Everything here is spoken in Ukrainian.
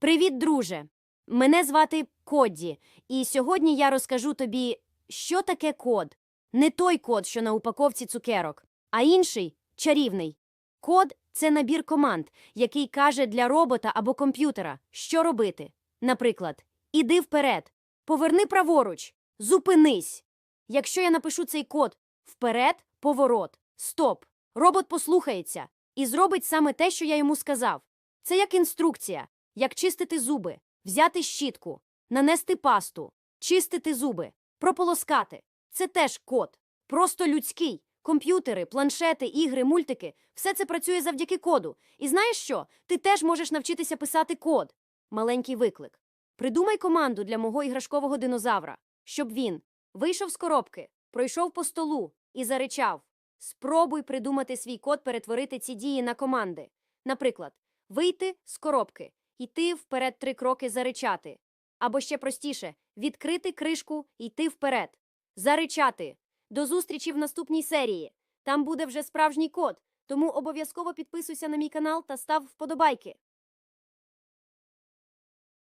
Привіт, друже! Мене звати Кодді, і сьогодні я розкажу тобі, що таке код. Не той код, що на упаковці цукерок, а інший чарівний. Код це набір команд, який каже для робота або комп'ютера, що робити. Наприклад, іди вперед, поверни праворуч, зупинись. Якщо я напишу цей код вперед, поворот, стоп, робот послухається і зробить саме те, що я йому сказав. Це як інструкція, як чистити зуби, взяти щітку, нанести пасту, чистити зуби, прополоскати. Це теж код. Просто людський. Комп'ютери, планшети, ігри, мультики все це працює завдяки коду. І знаєш що? Ти теж можеш навчитися писати код. Маленький виклик. Придумай команду для мого іграшкового динозавра, щоб він вийшов з коробки, пройшов по столу і заричав. Спробуй придумати свій код перетворити ці дії на команди. Наприклад, вийти з коробки, йти вперед три кроки заричати. Або ще простіше відкрити кришку йти вперед. Заричати. До зустрічі в наступній серії. Там буде вже справжній код, тому обов'язково підписуйся на мій канал та став вподобайки.